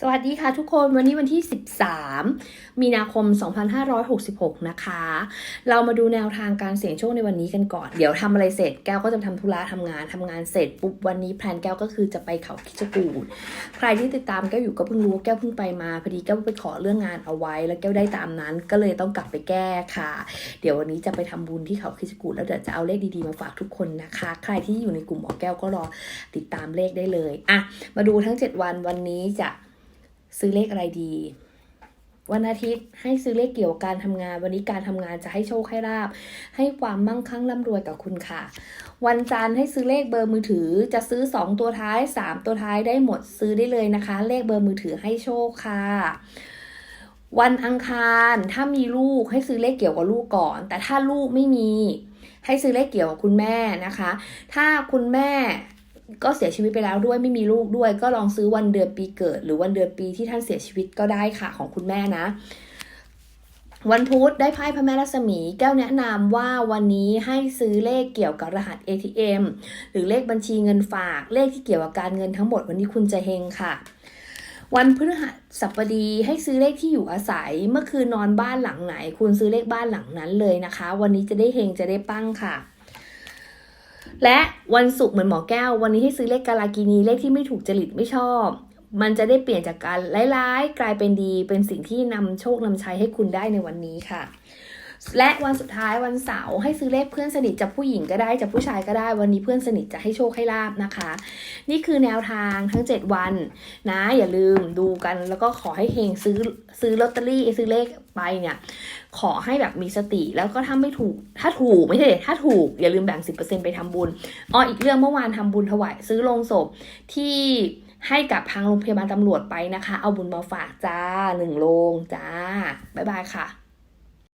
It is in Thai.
สวัสดีค่ะทุกคนวันนี้วันที่ 13 มีนาคม 2566 นะคะ เรามาดูแนวทางการเสี่ยงโชคในวันนี้กันก่อน เดี๋ยวทำอะไรเสร็จแก้วก็จะทำธุระทำงานทำงานเสร็จปุ๊บวันนี้แพลนแก้วก็คือจะไปเขาคิจกูดใครที่ติดตามแก้วอยู่ก็เพิ่งรู้แก้วเพิ่งไปมาพอดีแก้วไปขอเรื่องงานเอาไว้ แล้วแก้วได้ตามนั้น ก็เลยต้องกลับไปแก้ค่ะ เดี๋ยววันนี้จะไปทำบุญที่เขาคิจกูดแล้วเดี๋ยวจะเอาเลขดีๆมาฝากทุกคนนะคะ ใครที่อยู่ในกลุ่มหมอแก้วก็รอติดตามเลขได้เลยอะมาดูทั้ง 7 วันวันนี้จะ ซื้อเลขอะไรดี วันอาทิตย์ให้ซื้อเลขเกี่ยวกับการทำงาน วันนี้การทำงานจะให้โชคให้ลาบ ให้ความมั่งคั่งร่ำรวยกับคุณค่ะ วันจันทร์ให้ซื้อเลขเบอร์มือถือ จะซื้อ 2 ตัวท้าย 3 ตัวท้ายได้หมดซื้อได้เลยนะคะ เลขเบอร์มือถือให้โชคค่ะวันอังคารถ้ามีลูกให้ซื้อเลขเกี่ยวกับลูกก่อน แต่ถ้าลูกไม่มี ให้ซื้อเลขเกี่ยวกับคุณแม่นะคะ ถ้าคุณแม่ ก็เสียชีวิตไปแล้วด้วยไม่มีลูกด้วย ก็ลองซื้อวันเดือนปีเกิด หรือวันเดือนปีที่ท่านเสียชีวิตก็ได้ค่ะของคุณแม่นะ วันพุธได้ไพ่พระแม่รัศมี แก้วแนะนำว่าวันนี้ให้ซื้อเลขเกี่ยวกับรหัส ATM หรือเลขบัญชีเงินฝากเลขที่เกี่ยวกับการเงินทั้งหมดวันนี้คุณจะเฮงค่ะวันพฤหัสบดีให้ซื้อเลขที่อยู่อาศัย เมื่อคืนนอนบ้านหลังไหน คุณซื้อเลขบ้านหลังนั้นเลยนะคะ วันนี้จะได้เฮงจะได้ปั้งค่ะ และวันศุกร์เหมือนหมอแก้ว วันนี้ให้ซื้อเลขกาลากินีเลขที่ไม่ถูกจริตไม่ชอบ มันจะได้เปลี่ยนจากการร้ายๆ กลายเป็นดี เป็นสิ่งที่นำโชคนำชัยให้คุณได้ในวันนี้ค่ะ และวันสุดท้ายวันเสาร์ให้ซื้อเลขเพื่อนสนิทจากผู้หญิงก็ได้จากผู้ชายก็ได้ วันนี้เพื่อนสนิทจะให้โชคให้ลาบนะคะ นี่คือแนวทางทั้ง 7 วันนะ อย่าลืมดูกันแล้วก็ขอให้เฮงซื้อซื้อลอตเตอรี่ซื้อเลขไปเนี่ย ขอให้แบบมีสติแล้วก็ถ้าไม่ถูก ถ้าถูกไม่ใช่ถ้าถูกอย่าลืมแบ่ง 10%ไปทำบุญอ๋ออีกเรื่องเมื่อวานทำบุญถวายซื้อโลงศพที่ให้กับทางโรงพยาบาลตำรวจไปนะคะ เอาบุญมาฝากจ้าหนึ่งโลงจ้า บ๊ายบายค่ะ